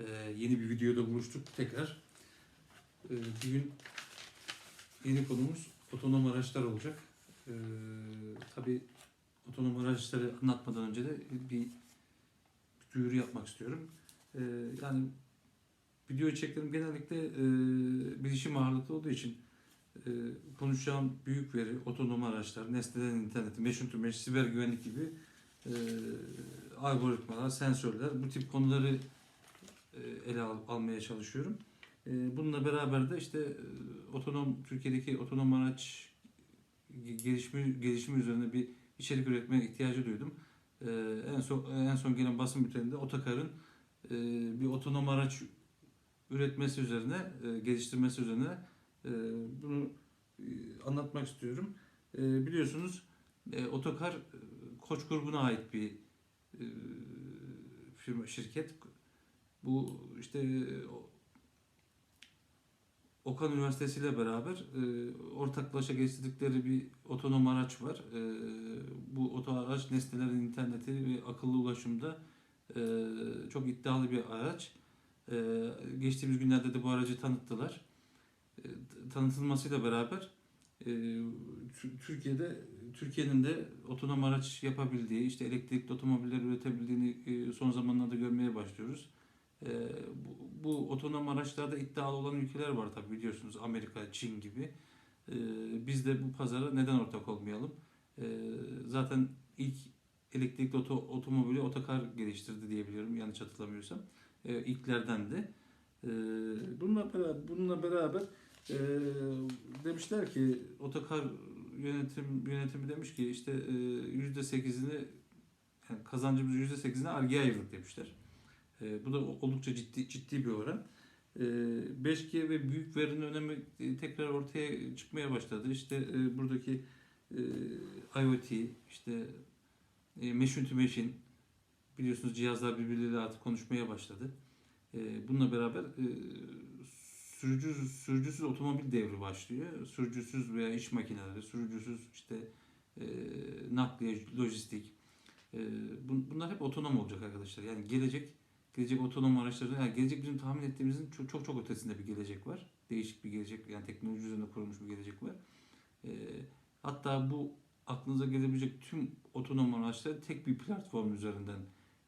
Ee, yeni bir videoda buluştuk tekrar. Ee, bugün yeni konumuz otonom araçlar olacak. Ee, tabii otonom araçları anlatmadan önce de bir duyuru yapmak istiyorum. Ee, yani video içeriklerim genellikle e, bilişim ağırlıklı olduğu için e, konuşacağım büyük veri, otonom araçlar, nesnelerin interneti, meşhur tüm siber güvenlik gibi e, algoritmalar, sensörler bu tip konuları ele al- almaya çalışıyorum. E, bununla beraber de işte e, otonom Türkiye'deki otonom araç ge- gelişimi gelişimi üzerine bir içerik üretmeye ihtiyacı duydum. E, en son en son gelen basın bülteninde Otokar'ın e, bir otonom araç üretmesi üzerine, e, geliştirmesi üzerine e, bunu e, anlatmak istiyorum. E, biliyorsunuz e, Otokar e, Koç grubuna ait bir e, firma şirket. Bu işte e, Okan Üniversitesi ile beraber e, ortaklaşa geliştirdikleri bir otonom araç var. E, bu oto araç nesnelerin interneti ve akıllı ulaşımda e, çok iddialı bir araç. E, geçtiğimiz günlerde de bu aracı tanıttılar. E, tanıtılmasıyla beraber e, Tü- Türkiye'de Türkiye'nin de otonom araç yapabildiği, işte elektrikli otomobiller üretebildiğini e, son zamanlarda görmeye başlıyoruz. E, bu, bu otonom araçlarda iddialı olan ülkeler var tabii biliyorsunuz Amerika, Çin gibi. E, biz de bu pazara neden ortak olmayalım? E, zaten ilk elektrikli oto, otomobili otokar geliştirdi diyebiliyorum yanlış hatırlamıyorsam. E, ilklerden de. Bununla beraber, bununla beraber e, demişler ki otokar yönetim yönetimi demiş ki işte e, yüzde sekizini yani kazancımızın yüzde sekizini argeye ayırdık demişler. E, bu da oldukça ciddi ciddi bir oran. E, 5G ve büyük verinin önemi e, tekrar ortaya çıkmaya başladı. İşte e, buradaki e, IoT, işte machine to machine biliyorsunuz cihazlar birbirleriyle artık konuşmaya başladı. Bununla beraber sürücüsüz, sürücüsüz otomobil devri başlıyor. Sürücüsüz veya iş makineleri, sürücüsüz işte nakliye, lojistik. Bun- bunlar hep otonom olacak arkadaşlar. Yani gelecek gelecek otonom araçların yani gelecek bizim tahmin ettiğimizin çok çok, çok ötesinde bir gelecek var. Değişik bir gelecek yani teknoloji üzerine kurulmuş bir gelecek var. E, hatta bu aklınıza gelebilecek tüm otonom araçlar tek bir platform üzerinden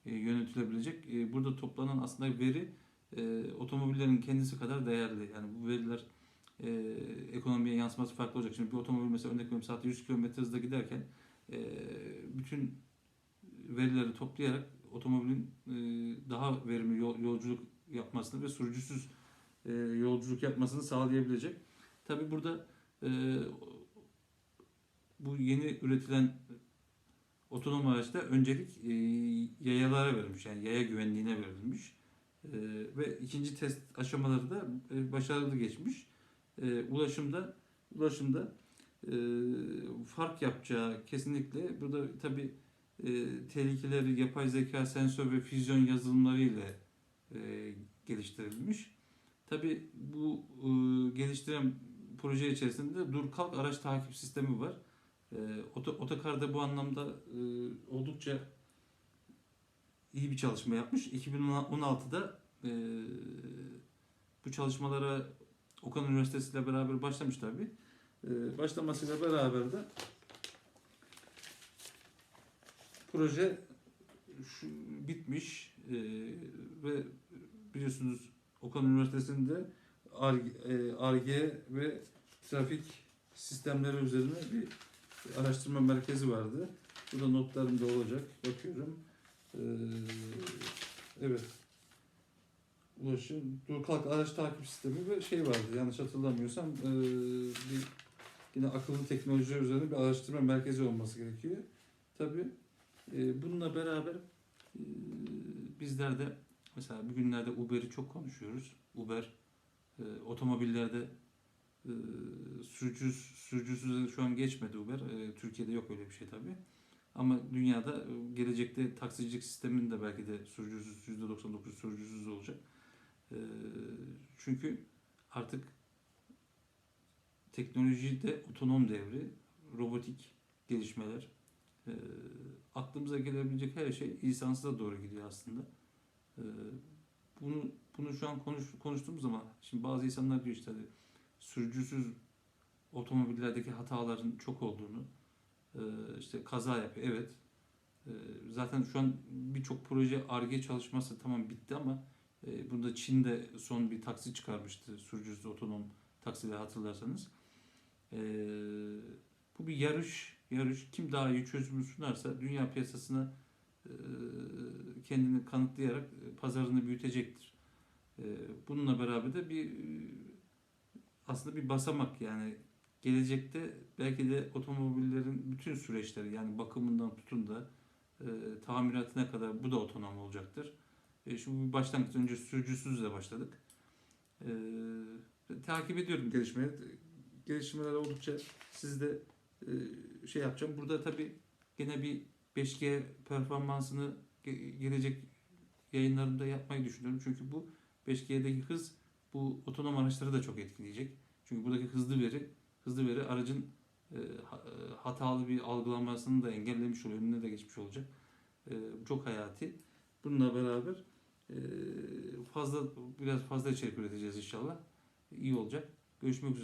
e, yönetilebilecek. E, burada toplanan aslında veri e, otomobillerin kendisi kadar değerli. Yani bu veriler e, ekonomiye yansıması farklı olacak. Şimdi bir otomobil mesela örnek veriyorum saatte 100 km hızla giderken e, bütün verileri toplayarak otomobilin e, daha verimli yol- yolculuk yapmasını ve sürücüsüz e, yolculuk yapmasını sağlayabilecek. Tabi burada e, bu yeni üretilen otonom araçta öncelik e, yayalara verilmiş. Yani yaya güvenliğine verilmiş. Ve ikinci test aşamaları da başarılı geçmiş. Ulaşımda ulaşımda fark yapacağı kesinlikle burada tabi e, tehlikeleri yapay zeka, sensör ve füzyon yazılımlarıyla e, geliştirilmiş. Tabi bu e, geliştiren proje içerisinde dur kalk araç takip sistemi var. E, oto, otokarda bu anlamda e, oldukça iyi bir çalışma yapmış. 2016'da e, bu çalışmalara Okan Üniversitesi ile beraber başlamış tabi. E, başlamasıyla beraber de proje şu, bitmiş e, ve biliyorsunuz Okan Üniversitesi'nde ARGE ve trafik sistemleri üzerine bir araştırma merkezi vardı. Burada notlarım da olacak. Bakıyorum. Ee, evet. Ulaşım, dur kalk araç takip sistemi ve şey vardı yanlış hatırlamıyorsam ee, bir yine akıllı teknoloji üzerine bir araştırma merkezi olması gerekiyor. Tabii e, bununla beraber e, bizler de mesela bugünlerde Uber'i çok konuşuyoruz. Uber e, otomobillerde e, sürücüsüz, sürücüsüz şu an geçmedi Uber. Türkiye'de yok öyle bir şey tabii. Ama dünyada gelecekte taksicilik sisteminin de belki de sürücüsüz, %99 sürücüsüz olacak. Çünkü artık teknolojide otonom devri, robotik gelişmeler, e, aklımıza gelebilecek her şey insansıza doğru gidiyor aslında. E, Bunu bunu şu an konuş, konuştuğumuz zaman şimdi bazı insanlar diyor işte hani sürücüsüz otomobillerdeki hataların çok olduğunu e, işte kaza yapıyor. Evet. E, zaten şu an birçok proje ARGE çalışması tamam bitti ama e, bunda Çin de son bir taksi çıkarmıştı. Sürücüsüz otonom taksileri hatırlarsanız. E, bu bir yarış. Yarış kim daha iyi çözümü sunarsa dünya piyasasına e, kendini kanıtlayarak e, pazarını büyütecektir. E, Bununla beraber de bir aslında bir basamak yani gelecekte belki de otomobillerin bütün süreçleri yani bakımından tutun da e, tamiratına kadar bu da otonom olacaktır. E, şimdi başlangıç önce sürücüsüzle başladık. E, takip ediyorum gelişmeleri. Gelişmeler oldukça siz de şey yapacağım. Burada tabii gene bir 5G performansını ge- gelecek yayınlarımda yapmayı düşünüyorum. Çünkü bu 5G'deki hız bu otonom araçları da çok etkileyecek. Çünkü buradaki hızlı veri hızlı veri aracın e, e, hatalı bir algılanmasını da engellemiş oluyor. Önüne de geçmiş olacak. E, çok hayati. Bununla beraber e, fazla biraz fazla içerik üreteceğiz inşallah. İyi olacak. Görüşmek üzere.